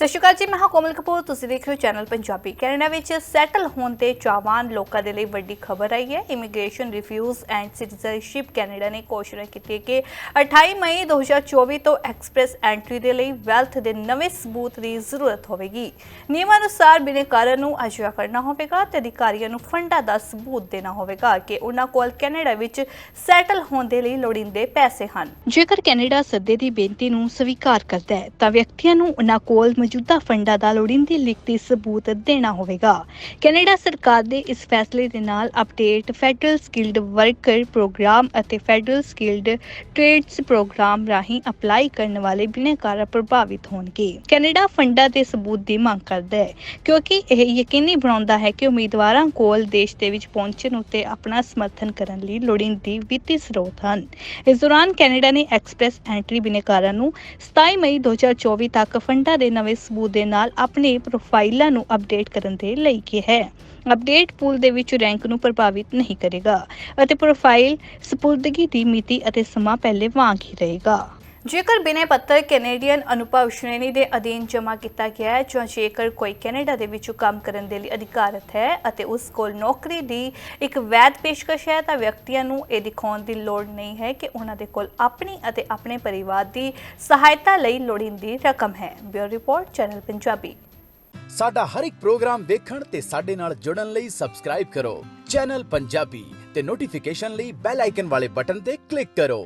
ਸਤਿ ਸ਼੍ਰੀ ਅਕਾਲ ਜੀ, ਮੈਂ ਹਾਂ ਕੋਮਲ ਕਪੂਰ, ਤੁਸੀਂ ਦੇਖ ਰਹੇ ਹੋ ਚੈਨਲ ਪੰਜਾਬੀ। ਕੈਨੇਡਾ ਵਿੱਚ ਸੈਟਲ ਹੋਣ ਦੇ ਚਾਹਵਾਨ ਲੋਕਾਂ ਦੇ ਲਈ ਵੱਡੀ ਖਬਰ ਆਈ ਹੈ। Immigration refugees and citizenship Canada ਨੇ ਘੋਸ਼ਣਾ ਕੀਤੀ ਕਿ 28 ਮਈ 2024 ਤੋਂ ਐਕਸਪ੍ਰੈਸ ਐਂਟਰੀ ਦੇ ਲਈ ਵੈਲਥ ਦੇ ਨਵੇਂ ਸਬੂਤ ਦੀ ਜ਼ਰੂਰਤ ਹੋਵੇਗੀ। ਨਿਯਮਾਂ ਅਨੁਸਾਰ ਬਿਨੇਕਾਰਾਂ ਨੂੰ ਅਜਿਹਾ ਕਰਨਾ ਹੋਵੇਗਾ ਤੇ ਅਧਿਕਾਰੀਆਂ ਨੂੰ ਫੰਡਾਂ ਦਾ ਸਬੂਤ ਦੇਣਾ ਹੋਵੇਗਾ ਕਿ ਉਹਨਾਂ ਕੋਲ ਕੈਨੇਡਾ ਵਿੱਚ ਸੈਟਲ ਹੋਣ ਦੇ ਲਈ ਲੋੜੀਂਦੇ ਪੈਸੇ ਹਨ। ਜੇਕਰ ਕੈਨੇਡਾ ਸੱਦੇ ਦੀ ਬੇਨਤੀ ਨੂੰ ਸਵੀਕਾਰ ਕਰਦਾ ਹੈ, ਤਾਂ ਵਿਅਕਤੀਆਂ ਨੂੰ ਉਹਨਾਂ ਕੋਲ ਮੌਜੂਦਾ ਫੰਡਾਂ ਦਾ ਲੋੜੀਂਦੀ ਲਿਖਤੀ ਸਬੂਤ ਦੇਣਾ ਹੋਵੇਗਾ। ਕੈਨੇਡਾ ਸਰਕਾਰ ਦੇ ਇਸ ਫੈਸਲੇ ਦੇ ਨਾਲ update federal skilled worker program ਅਤੇ ਫੈਡਰਲ ਸਕਿਲਡ ਟ੍ਰੇਡਸ ਪ੍ਰੋਗਰਾਮ ਰਾਹੀਂ ਅਪਲਾਈ ਕਰਨ ਵਾਲੇ ਬਿਨੇਕਾਰ ਪ੍ਰਭਾਵਿਤ ਹੋਣਗੇ। ਕੈਨੇਡਾ ਫੰਡਾਂ ਦੇ ਸਬੂਤ ਦੀ ਮੰਗ ਕਰਦਾ ਹੈ, ਕਿਉਂਕਿ ਇਹ ਯਕੀਨੀ ਬਣਾਉਂਦਾ ਹੈ ਕਿ ਉਮੀਦਵਾਰਾਂ ਕੋਲ ਦੇਸ਼ ਦੇ ਵਿੱਚ ਪਹੁੰਚਣ ਉੱਤੇ ਆਪਣਾ ਸਮਰਥਨ ਕਰਨ ਲਈ ਲੋੜੀਂਦੀ ਵਿੱਤੀ ਸਰੋਤ ਹਨ। ਇਸ ਦੌਰਾਨ ਕੈਨੇਡਾ ਨੇ ਐਕਸਪ੍ਰੈਸ ਐਂਟਰੀ ਬਿਨੇਕਾਰਾਂ ਨੂੰ 27 ਮਈ 2024 ਤੱਕ ਫੰਡਾਂ ਦੇ ਨਵੇਂ ਸਬੂਤ ਦੇ ਨਾਲ ਆਪਣੇ ਪ੍ਰੋਫਾਈਲਾਂ ਨੂੰ ਅਪਡੇਟ ਕਰਨ ਦੇ ਲਈ ਕਿਹਾ ਹੈ। ਅਪਡੇਟ ਪੂਲ ਦੇ ਵਿੱਚ ਰੈਂਕ ਨੂੰ ਪ੍ਰਭਾਵਿਤ ਨਹੀਂ ਕਰੇਗਾ ਅਤੇ ਪ੍ਰੋਫਾਈਲ ਸਪੁਰਦਗੀ ਦੀ ਮਿਤੀ ਅਤੇ ਸਮਾਂ ਪਹਿਲੇ ਵਾਂਗ ਹੀ ਰਹੇਗਾ। ਜੇਕਰ ਬਿਨੇ ਪੱਤਰ ਕੈਨੇਡੀਅਨ ਅਨੁਭਵ ਸ਼੍ਰੇਣੀ ਦੇ ਅਧੀਨ ਜਮ੍ਹਾਂ ਕੀਤਾ ਗਿਆ ਹੈ ਜਾਂ ਜੇਕਰ ਕੋਈ ਕੈਨੇਡਾ ਦੇ ਵਿੱਚ ਕੰਮ ਕਰਨ ਦੇ ਲਈ ਅਧਿਕਾਰਤ ਹੈ ਅਤੇ ਉਸ ਕੋਲ ਨੌਕਰੀ ਦੀ ਇੱਕ ਵੈਧ ਪੇਸ਼ਕਸ਼ ਹੈ, ਤਾਂ ਵਿਅਕਤੀਆਂ ਨੂੰ ਇਹ ਦਿਖਾਉਣ ਦੀ ਲੋੜ ਨਹੀਂ ਹੈ ਕਿ ਉਹਨਾਂ ਦੇ ਕੋਲ ਆਪਣੀ ਅਤੇ ਆਪਣੇ ਪਰਿਵਾਰ ਦੀ ਸਹਾਇਤਾ ਲਈ ਲੋੜੀਂਦੀ ਰਕਮ ਹੈ। Bureau report, channel Punjabi. ਸਾਡਾ ਹਰ ਇੱਕ ਪ੍ਰੋਗਰਾਮ ਦੇਖਣ ਤੇ ਸਾਡੇ ਨਾਲ ਜੁੜਨ ਲਈ ਸਬਸਕ੍ਰਾਈਬ ਕਰੋ। ਚੈਨਲ ਪੰਜਾਬੀ ਤੇ ਨੋਟੀਫਿਕੇਸ਼ਨ ਲਈ ਬੈਲ ਆਈਕਨ ਵਾਲੇ ਬਟਨ ਤੇ ਕਲਿੱਕ ਕਰੋ।